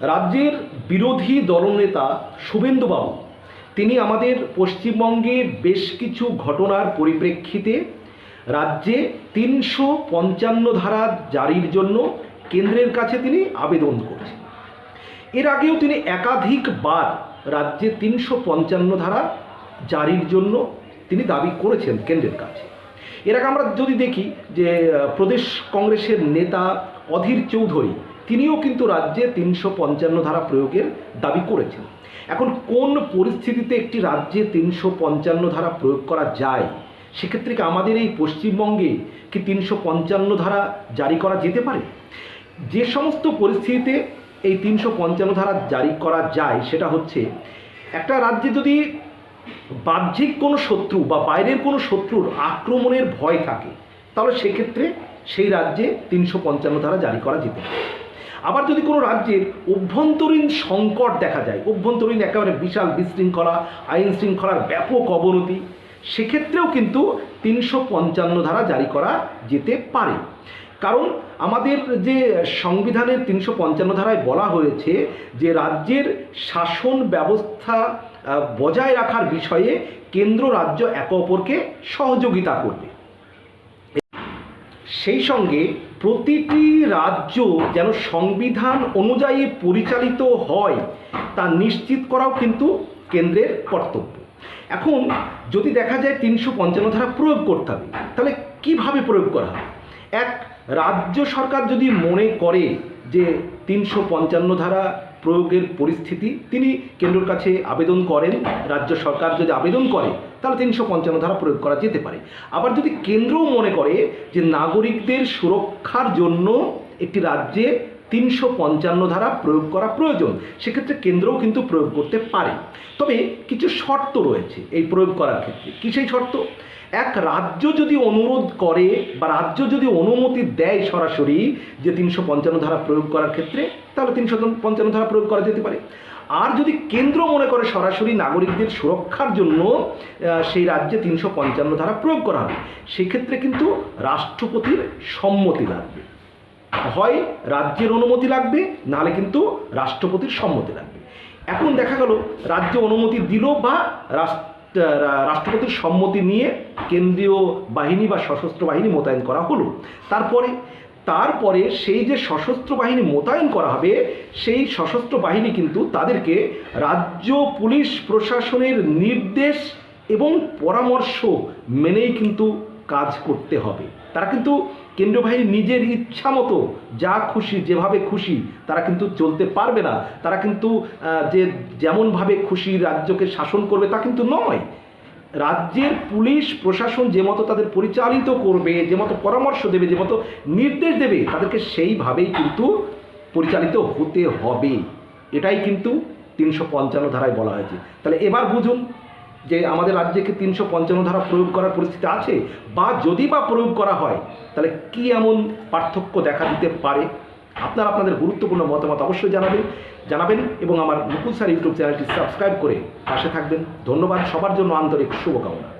রাজ্যের বিরোধী দলনেতা শুভেন্দুবাবু, তিনি আমাদের পশ্চিমবঙ্গে বেশ কিছু ঘটনার পরিপ্রেক্ষিতে রাজ্যে তিনশো পঞ্চান্ন ধারা জারির জন্য কেন্দ্রের কাছে তিনি আবেদন করেছেন। এর আগেও তিনি একাধিকবার রাজ্যে তিনশো পঞ্চান্ন ধারা জারির জন্য তিনি দাবি করেছেন কেন্দ্রের কাছে। এর আগে আমরা যদি দেখি যে প্রদেশ কংগ্রেসের নেতা অধীর চৌধুরী তিনিও কিন্তু রাজ্যে তিনশো পঞ্চান্ন ধারা প্রয়োগের দাবি করেছেন। এখন কোন পরিস্থিতিতে একটি রাজ্যে তিনশো পঞ্চান্ন ধারা প্রয়োগ করা যায়? সেক্ষেত্রে কি আমাদের এই পশ্চিমবঙ্গে কি তিনশো পঞ্চান্ন ধারা জারি করা যেতে পারে? যে সমস্ত পরিস্থিতিতে এই তিনশো পঞ্চান্ন ধারা জারি করা যায়, সেটা হচ্ছে একটা রাজ্যে যদি বাহ্যিক কোনো শত্রু বা বাইরের কোনো শত্রুর আক্রমণের ভয় থাকে, তাহলে সেক্ষেত্রে সেই রাজ্যে তিনশো পঞ্চান্ন ধারা জারি করা যেতে পারে। আবার যদি কোনো রাজ্যের অভ্যন্তরীণ সংকট দেখা যায়, অভ্যন্তরীণ একেবারে বিশাল বিশৃঙ্খলা, আইন শৃঙ্খলার ব্যাপক অবনতি, সেক্ষেত্রেও কিন্তু তিনশো পঞ্চান্ন ধারা জারি করা যেতে পারে। কারণ আমাদের যে সংবিধানের তিনশো পঞ্চান্ন ধারায় বলা হয়েছে যে রাজ্যের শাসন ব্যবস্থা বজায় রাখার বিষয়ে কেন্দ্র রাজ্য একে অপরকে সহযোগিতা করবে। সেই সঙ্গে প্রতিটি রাজ্য যেন সংবিধান অনুযায়ী পরিচালিত হয়, তা নিশ্চিত করাও কিন্তু কেন্দ্রের কর্তব্য। এখন যদি দেখা যায় তিনশো পঞ্চান্ন ধারা প্রয়োগ করতে হবে, তাহলে কীভাবে প্রয়োগ করা হবে? এক, রাজ্য সরকার যদি মনে করে যে তিনশো পঞ্চান্ন ধারা প্রয়োগের পরিস্থিতি তিনি কেন্দ্রের কাছে আবেদন করেন, রাজ্য সরকার যদি আবেদন করে, তাহলে তিনশো পঞ্চান্ন ধারা প্রয়োগ করা যেতে পারে। আবার যদি কেন্দ্রও মনে করে যে নাগরিকদের সুরক্ষার জন্য একটি রাজ্যে তিনশো পঞ্চান্ন ধারা প্রয়োগ করা প্রয়োজন। সেক্ষেত্রে কেন্দ্রও কিন্তু প্রয়োগ করতে পারে। তবে কিছু শর্ত রয়েছে এই প্রয়োগ করার ক্ষেত্রে। কী সেই শর্ত? এক, রাজ্য যদি অনুরোধ করে বা রাজ্য যদি অনুমতি দেয় সরাসরি যে তিনশো পঞ্চান্ন ধারা প্রয়োগ করার ক্ষেত্রে, তাহলে তিনশো পঞ্চান্ন ধারা প্রয়োগ করা যেতে পারে। আর যদি কেন্দ্র মনে করে সরাসরি নাগরিকদের সুরক্ষার জন্য সেই রাজ্যে তিনশো পঞ্চান্ন ধারা প্রয়োগ করা হবে, সেক্ষেত্রে কিন্তু রাষ্ট্রপতির সম্মতি লাগবে। হয় রাজ্যের অনুমতি লাগবে, নাহলে কিন্তু রাষ্ট্রপতির সম্মতি লাগবে। এখন দেখা গেল, রাজ্য অনুমতি দিল বা রাষ্ট্রপতির সম্মতি নিয়ে কেন্দ্রীয় বাহিনী বা সশস্ত্র বাহিনী মোতায়েন করা হলো। তারপরে তারপরে সেই যে সশস্ত্র বাহিনী মোতায়েন করা হবে, সেই সশস্ত্র বাহিনী কিন্তু তাদেরকে রাজ্য পুলিশ প্রশাসনের নির্দেশ এবং পরামর্শ মেনেই কিন্তু কাজ করতে হবে। তারা কিন্তু কেন্দ্রীয় বাহিনী নিজের ইচ্ছা মতো যা খুশি, যেভাবে খুশি, তারা কিন্তু চলতে পারবে না। তারা কিন্তু যে যেমনভাবে খুশি রাজ্যকে শাসন করবে তা কিন্তু নয়। রাজ্যের পুলিশ, প্রশাসন যে মতো তাদের পরিচালিত করবে, যে মতো পরামর্শ দেবে, যে মতো নির্দেশ দেবে, তাদেরকে সেইভাবেই কিন্তু পরিচালিত হতে হবে। এটাই কিন্তু তিনশো পঞ্চান্ন ধারায় বলা হয়েছে। তাহলে এবার বুঝুন যে আমাদের রাজ্যে কি তিনশো পঞ্চান্ন ধারা প্রয়োগ করার পরিস্থিতি আছে? বা যদি বা প্রয়োগ করা হয়, তাহলে কি এমন পার্থক্য দেখা দিতে পারে? আপনারা আপনাদের গুরুত্বপূর্ণ মতামত অবশ্যই জানাবেন জানাবেন এবং আমার মুকুল স্যার ইউটিউব চ্যানেলটি সাবস্ক্রাইব করে পাশে থাকবেন। ধন্যবাদ, সবার জন্য আন্তরিক শুভকামনা।